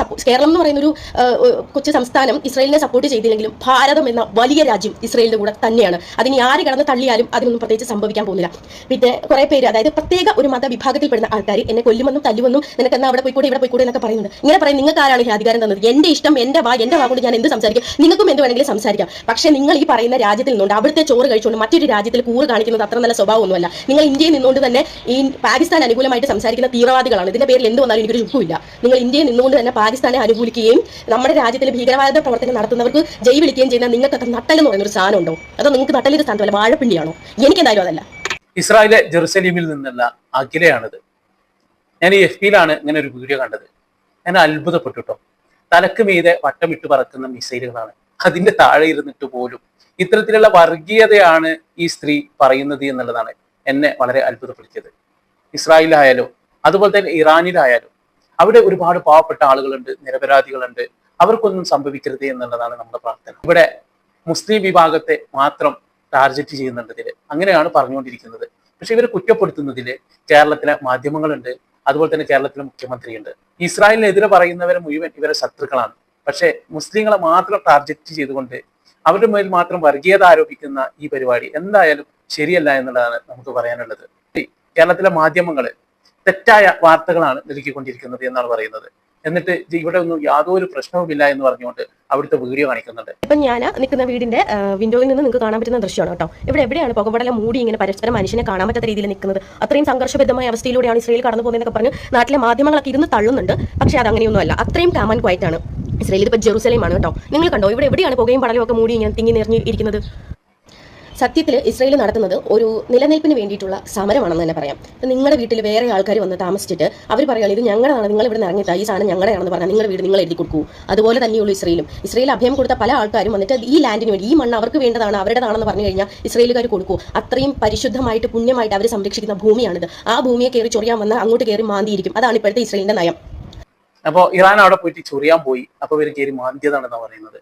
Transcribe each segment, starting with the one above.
a, Keralam എന്ന് പറയുന്ന ഒരു കൊച്ചു സംസ്ഥാനം ഇസ്രയേലിനെ സപ്പോർട്ട് ചെയ്തില്ലെങ്കിലും ഭാരതം എന്ന വലിയ രാജ്യം ഇസ്രയേലിന്റെ കൂടെ തന്നെയാണ്. അതിന് ആര് കടന്ന് തള്ളിയാലും അതിനൊന്നും പ്രത്യേകിച്ച് സംഭവിക്കാൻ പോകുന്നില്ല. പിന്നെ കുറെ പേര് അതായത് പ്രത്യേക ഒരു മതവിഭാഗത്തിൽപ്പെടുന്ന ആൾക്കാർ എന്നെ കൊല്ലുമെന്നും തല്ലുമെന്നും നിനക്ക് എന്നാ അവിടെ പോയിക്കൂടെ ഇവിടെ പോയിക്കൂടെ എന്നൊക്കെ പറയുന്നത് ഇങ്ങനെ പറയും നിങ്ങൾക്ക് ആരാണ് ഈ അധികാരം തന്നത്? എന്റെ ഇഷ്ടം എന്റെ വാ എന്റെ വാ കൊണ്ട് ഞാൻ എന്ത് സംസാരിക്കും? നിങ്ങൾക്കും എന്ത് വേണമെങ്കിലും സംസാരിക്കാം. പക്ഷേ നിങ്ങൾ ഈ പറയുന്ന രാജ്യത്തിൽ നിന്നുകൊണ്ട് അവിടുത്തെ ചോറ് കഴിച്ചുകൊണ്ട് മറ്റൊരു രാജ്യത്തിൽ കൂറ് കാണിക്കുന്നത് അത്ര നല്ല സ്വഭാവമൊന്നുമല്ല നിങ്ങൾ ഇന്ത്യയിൽ നിന്നുകൊണ്ട് തന്നെ ഈ പാകിസ്ഥാൻ അനുകൂലമായിട്ട് സംസാരിക്കുന്ന തീവ്രവാദികളാണ്. ഇതിന്റെ പേരിൽ എന്ത് വന്നാലും എനിക്കൊരു ചുക്കുമില്ല നിങ്ങൾ ഇന്ത്യയിൽ നിന്നുകൊണ്ട് തന്നെ പാകിസ്ഥാനെ അനുകൂലിക്കുകയും നമ്മുടെ രാജ്യത്തിൽ ഭീകരവാദ പ്രവർത്തനം നടത്തുന്നവർക്ക് ജയ് വിളിക്കുകയും ചെയ്യുന്ന നിങ്ങൾക്കൊക്കെ നട്ടൽ എന്ന് പറയുന്ന ഒരു സാധനം ഉണ്ടോ? അതോ നിങ്ങൾക്ക് നട്ടലിന്റെ സ്ഥാനത്തല്ല വാഴപ്പിണ്ടിയാണോ എനിക്ക് എന്തായാലും അതല്ല. ഇസ്രായേലെ ജെറുസലേമിൽ നിന്നുള്ള അഖിലയാണിത്. ഞാൻ ഈ എഫ് പിയിലാണ് ഇങ്ങനെ ഒരു വീഡിയോ കണ്ടത്. ഞാൻ അത്ഭുതപ്പെട്ടു കേട്ടോ. തലക്ക് മീതെ വട്ടമിട്ട് പറക്കുന്ന മിസൈലുകളാണ്. അതിന്റെ താഴെ ഇരുന്നിട്ട് പോലും ഇത്തരത്തിലുള്ള വർഗീയതയാണ് ഈ സ്ത്രീ പറയുന്നത് എന്നുള്ളതാണ് എന്നെ വളരെ അത്ഭുതപ്പെടുത്തിയത്. ഇസ്രായേലിലായാലും അതുപോലെ തന്നെ ഇറാനിലായാലും അവിടെ ഒരുപാട് പാവപ്പെട്ട ആളുകളുണ്ട് നിരപരാധികളുണ്ട്. അവർക്കൊന്നും സംഭവിക്കരുത് എന്നുള്ളതാണ് നമ്മുടെ പ്രാർത്ഥന. ഇവിടെ മുസ്ലിം വിഭാഗത്തെ മാത്രം ടാർഗറ്റ് ചെയ്യുന്നുണ്ടതിൽ അങ്ങനെയാണ് പറഞ്ഞുകൊണ്ടിരിക്കുന്നത്. പക്ഷെ ഇവരെ കുറ്റപ്പെടുത്തുന്നതിൽ കേരളത്തിലെ മാധ്യമങ്ങളുണ്ട്. അതുപോലെ തന്നെ കേരളത്തിലെ മുഖ്യമന്ത്രിയുണ്ട്. ഇസ്രായേലിനെതിരെ പറയുന്നവരെ മുഴുവൻ ഇവരെ ശത്രുക്കളാണ്. പക്ഷെ മുസ്ലിങ്ങളെ മാത്രം ടാർഗറ്റ് ചെയ്തുകൊണ്ട് അവരുടെ മേൽ മാത്രം വർഗീയത ആരോപിക്കുന്ന ഈ പരിപാടി എന്തായാലും ശരിയല്ല എന്നുള്ളതാണ് നമുക്ക് പറയാനുള്ളത്. കേരളത്തിലെ മാധ്യമങ്ങൾ തെറ്റായ വാർത്തകളാണ് നൽകിക്കൊണ്ടിരിക്കുന്നത് എന്നാണ് പറയുന്നത്. എന്നിട്ട് ഇവിടെ ഒന്നും യാതൊരു പ്രശ്നവുമില്ല എന്ന് പറഞ്ഞുകൊണ്ട് അവിടുത്തെ വീഡിയോ കാണിക്കുന്നുണ്ട്. ഇപ്പം ഞാൻ നിൽക്കുന്ന വീടിന്റെ വിൻഡോയിൽ നിന്ന് നിങ്ങൾക്ക് കാണാൻ പറ്റുന്ന ദൃശ്യമാണ് കേട്ടോ. ഇവിടെ എവിടെയാണ് പുകപടലം മൂടി ഇങ്ങനെ പരസ്പരം മനുഷ്യനെ കാണാൻ പറ്റാത്ത രീതിയിൽ നിൽക്കുന്നത്? അത്രയും സംഘർഷബദ്ധമായ അവസ്ഥയിലൂടെയാണ് ഇസ്രയേൽ കടന്നു പോകുന്നതെന്നൊക്കെ പറഞ്ഞ് നാട്ടിലെ മാധ്യമങ്ങളൊക്കെ ഇരുന്ന് തള്ളുന്നുണ്ട്. പക്ഷെ അത് അങ്ങനെയൊന്നുമല്ല. അത്രയും കാമൻ ക്വയറ്റ് ആണ്. ഇസ്രയേൽ ഇതിപ്പോൾ ജെറുസലേമാണ് കേട്ടോ. നിങ്ങൾ കണ്ടോ? ഇവിടെ എവിടെയാണ് പുകയും പടലും ഒക്കെ മൂടി ഇങ്ങനെ തിങ്ങി നിറഞ്ഞ് ഇരിക്കുന്നത്? സത്യത്തിൽ ഇസ്രയേൽ നടത്തുന്നത് ഒരു നിലനിൽപ്പിന് വേണ്ടിയിട്ടുള്ള സമരമാണെന്ന് തന്നെ പറയാം. നിങ്ങളുടെ വീട്ടിൽ വേറെ ആൾക്കാർ വന്ന് താമസിച്ചിട്ട് അവർ പറയുകയാണ് ഇത് ഞങ്ങളാണ് നിങ്ങൾ ഇവിടെ ഇറങ്ങിയിട്ട് ഈ സാധനം ഞങ്ങളുടെയാണെന്ന് പറഞ്ഞാൽ നിങ്ങളുടെ വീട് നിങ്ങൾ എഴുതി കൊടുക്കൂ. അതുപോലെ തന്നെയുള്ളൂ ഇസ്രയേലും. ഇസ്രയേൽ അഭയം കൊടുത്ത പല ആൾക്കാരും വന്നിട്ട് ഈ ലാൻഡിന് വേണ്ടി ഈ മണ്ണ് അവർക്ക് വേണ്ടതാണ് അവരുടേതാണെന്ന് പറഞ്ഞു കഴിഞ്ഞാൽ ഇസ്രയേലുകാർ കൊടുക്കൂ. അത്രയും പരിശുദ്ധമായിട്ട് പുണ്യമായിട്ട് അവർ സംരക്ഷിക്കുന്ന ഭൂമിയാണിത്. ആ ഭൂമിയെ കയറി ചൊറിയാൻ വന്നാൽ അങ്ങോട്ട് കയറി മാന്തിയിരിക്കും. അതാണ് ഇപ്പോഴത്തെ ഇസ്രയേലിന്റെ നയം. അപ്പോൾ ഇറാൻ അവിടെ പോയിട്ട് ചൊറിയാൻ പോയി. അപ്പോൾ ഇവർ കയറി മാന്തിയതാണെന്നാണ് പറയുന്നത്.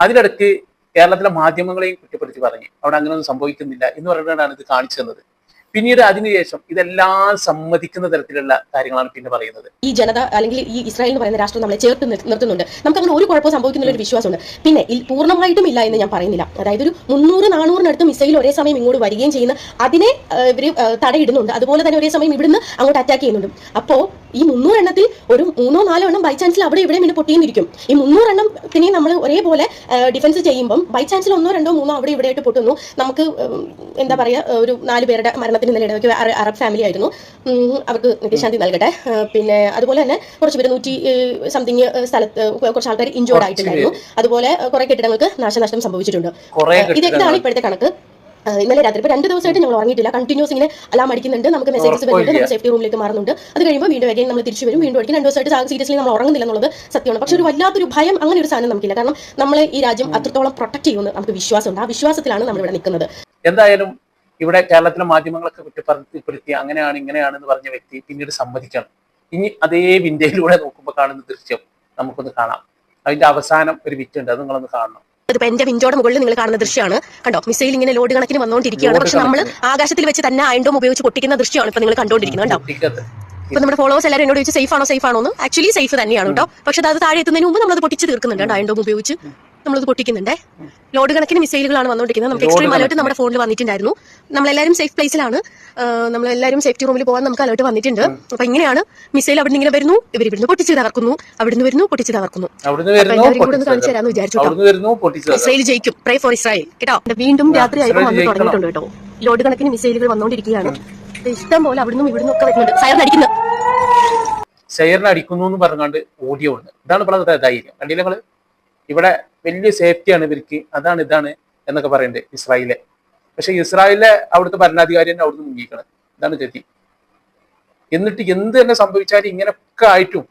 അതിനിടയ്ക്ക് കേരളത്തിലെ മാധ്യമങ്ങളെയും കുറ്റപ്പെടുത്തി പറഞ്ഞു അവിടെ അങ്ങനെയൊന്നും സംഭവിക്കുന്നില്ല എന്ന് പറഞ്ഞിട്ടാണ് ഇത് കാണിച്ചു തന്നത്. പിന്നീട് അതിനുശേഷം ഇതെല്ലാം സമ്മതിക്കുന്ന തരത്തിലുള്ള കാര്യങ്ങളാണ് പിന്നെ പറയുന്നത്. ഈ ജനത അല്ലെങ്കിൽ ഈ ഇസ്രായേൽ എന്ന് പറയുന്ന രാഷ്ട്രം നമ്മളെ ചേർത്ത് നിർ- നിർത്തുന്നുണ്ട്. നമുക്ക് അങ്ങനെ ഒരു കുഴപ്പം സംഭവിക്കുന്ന ഒരു വിശ്വാസമുണ്ട്. പിന്നെ പൂർണമായിട്ടും ഇല്ല എന്ന് ഞാൻ പറയുന്നില്ല. അതായത് ഒരു മുന്നൂറ് നാനൂറിനടുത്ത് മിസൈൽ ഒരേ സമയം ഇങ്ങോട്ട് വരികയും ചെയ്യുന്ന അതിനെ ഇവർ തടയിടുന്നുണ്ട്. അതുപോലെ തന്നെ ഒരേ സമയം ഇവിടുന്ന് അങ്ങോട്ട് അറ്റാക്ക് ചെയ്യുന്നുണ്ട്. അപ്പോൾ ഈ മുന്നൂറ് എണ്ണത്തിൽ ഒരു മൂന്നോ നാലോ എണ്ണം ബൈ ചാൻസിൽ അവിടെ ഇവിടെ പിന്നെ പൊട്ടിയെന്നിരിക്കും. ഈ മുന്നൂറ് എണ്ണത്തിനെ നമ്മൾ ഒരേപോലെ ഡിഫൻസ് ചെയ്യുമ്പം ബൈ ചാൻസിൽ ഒന്നോ രണ്ടോ മൂന്നോ അവിടെ ഇവിടെ ആയിട്ട് പൊട്ടുന്നു. നമുക്ക് എന്താ പറയുക ഒരു നാല് പേരുടെ മരണത്തിന് ഇന്നലെ ഇടവയ്ക്ക് അറ- അറബ് ഫാമിലി ആയിരുന്നു. അവർക്ക് നിത്യശാന്തി നൽകട്ടെ. പിന്നെ അതുപോലെ തന്നെ കുറച്ച് പേര് നൂറ്റി സംതിങ് സ്ഥലത്ത് കുറച്ച് ആൾക്കാർ ഇഞ്ചോർഡ് ആയിട്ടുണ്ടായിരുന്നു. അതുപോലെ കുറെ കെട്ടിടങ്ങൾക്ക് നാശനഷ്ടം സംഭവിച്ചിട്ടുണ്ട്. ഇതൊക്കെയാണ് ഇതാണ് ഇപ്പോഴത്തെ കണക്ക്. ഇന്നലെ രാത്രി ഇപ്പൊ രണ്ട് ദിവസമായിട്ട് ഞങ്ങൾ ഉറങ്ങിയിട്ടില്ല. കണ്ടിന്യൂസ് ഇങ്ങനെ അലാം അടിക്കുന്നുണ്ട്. നമുക്ക് മെസ്സേജസ് വരുന്നുണ്ട്. നമ്മൾ സേഫ്റ്റി റൂമിലേക്ക് മാറുന്നുണ്ട്. അത് കഴിയുമ്പോൾ വീണ്ടും അഗൈൻ നമ്മൾ തിരിച്ചു വരും. വീണ്ടും അടിക്കും രണ്ട് ദിവസമായിട്ട് സീരിയസ്ലി നമ്മൾ ഉറങ്ങുന്നില്ല എന്നുള്ളത് സത്യമാണ്. പക്ഷെ ഒരു വല്ലാത്തൊരു ഭയം അങ്ങനെ ഒരു സാധനം നമുക്കില്ല. കാരണം നമ്മൾ ഈ രാജ്യം അത്രത്തോളം പ്രൊട്ടക്ട് ചെയ്യുമെന്ന് നമുക്ക് വിശ്വാസമുണ്ട്. ആ വിശ്വാസത്തിലാണ് നമ്മൾ ഇവിടെ നിൽക്കുന്നത്. എന്തായാലും ഇവിടെ കേരളത്തിലെ മാധ്യമങ്ങളൊക്കെ കുറ്റപ്പെടുത്തി അങ്ങനെയാണ് ഇങ്ങനെയാണെന്ന് പറഞ്ഞ വ്യക്തി പിന്നീട് സമ്മതിക്കണം. ഇനി അതേ വിൻഡയിലൂടെ നോക്കുമ്പോൾ കാണുന്ന ദൃശ്യം നമുക്കൊന്ന് കാണാം. അതിന്റെ അവസാനം ഒരു വിറ്റുണ്ട്. അത് നിങ്ങളൊന്ന് കാണണം. ഇതിപ്പോ എന്റെ വിൻഡോയുടെ മുകളിൽ നിങ്ങൾ കാണുന്ന ദൃശ്യമാണ്. കണ്ടോ? മിസൈൽ ഇങ്ങനെ ലോഡ് കണക്കിന് വന്നുകൊണ്ടിരിക്കുകയാണ്. പക്ഷെ നമ്മൾ ആകാശത്തിൽ വെച്ച് തന്നെ അയണ്ടോം ഉപയോഗിച്ച് പൊട്ടിക്കുന്ന ദൃശ്യമാണ് ഇപ്പൊ നിങ്ങൾ കണ്ടുകൊണ്ടിരിക്കുന്നത് കണ്ടോ. ഇപ്പൊ നമ്മുടെ ഫോളോവേഴ്സ് എല്ലാവരും എന്നോട് ചോദിച്ചു സേഫ് ആണോ? സേഫ് ആണോ? എന്ന്. ആക്ച്വലി സേഫ് തന്നെയാണ് കേട്ടോ. പക്ഷെ അത് താഴെ എത്തുന്നതിന് മുമ്പ് നമ്മൾ അത് പൊട്ടിച്ച് തീർക്കുന്നുണ്ട്. അയണ്ടോം ഉപയോഗിച്ച്. നമ്മളത് പൊട്ടിക്കുന്നുണ്ടേ. ലോഡ് കണക്കിന് മിസൈലുകളാണ് വന്നുകൊണ്ടിരിക്കുന്നത്. നമുക്ക് എക്സ്ട്രീം അലേർട്ട് നമ്മുടെ ഫോണിൽ വന്നിട്ടുണ്ടായിരുന്നു. നമ്മളെല്ലാവരും സേഫ് പ്ലേസിലാണ് നമ്മളെല്ലാവരും സേഫ്റ്റി റൂമിൽ പോകാൻ നമുക്ക് അലേർട്ട് വന്നിട്ടുണ്ട്. അപ്പൊ ഇങ്ങനെയാണ് മിസൈൽ അവിടെ ഇങ്ങനെ വരുന്നു. ഇവർ ഇവിടുന്ന് പൊട്ടിച്ച് തകർക്കുന്നു അവിടുന്ന് വരുന്നു പൊട്ടിച്ച് തകർക്കുന്നു വരുന്നു എല്ലാവരും കൂടെ ഒന്ന് പൊട്ടിച്ചത്. കാണിച്ചു തരാമെന്ന് വിചാരിച്ചു ഇസ്രായേൽ ജയിക്കും. പ്രേ ഫോർ ഇസ്രായേൽ കേട്ടോ? വീണ്ടും രാത്രി ആയപ്പോൾ വന്ന് തുടങ്ങിയിട്ടുണ്ട് കേട്ടോ. ലോഡ് കണക്കിന് മിസൈലുകൾ വന്നുകൊണ്ടിരിക്കുകയാണ്. ഇഷ്ടം പോലെ അവിടുന്ന് ഇവിടുന്ന് ഒക്കെ വരുന്നുണ്ട്. സൈറൻ അടിക്കുന്നു. ഷെയറിന് അടിക്കുന്നു എന്ന് പറഞ്ഞുകൊണ്ട് ഓടിയോണ്ട് ഇതാണ് പറഞ്ഞത് ധൈര്യം. കണ്ടില്ല നിങ്ങൾ? ഇവിടെ വലിയ സേഫ്റ്റിയാണ് ഇവർക്ക്. അതാണ് ഇതാണ് എന്നൊക്കെ പറയുന്നുണ്ട് ഇസ്രായേലെ പക്ഷെ ഇസ്രായേലിലെ അവിടുത്തെ ഭരണാധികാരി തന്നെ അവിടുന്ന് മുങ്ങിക്കണം. ഇതാണ് ഗതി. എന്നിട്ട് എന്ത് തന്നെ സംഭവിച്ചാലും ഇങ്ങനെയൊക്കെ ആയിട്ടും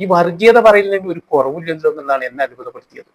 ഈ വർഗീയത പറയുന്നതിന് ഒരു കുറവില്ലല്ലോ എന്നുള്ളതാണ് എന്നെ അത്ഭുതപ്പെടുത്തിയത്.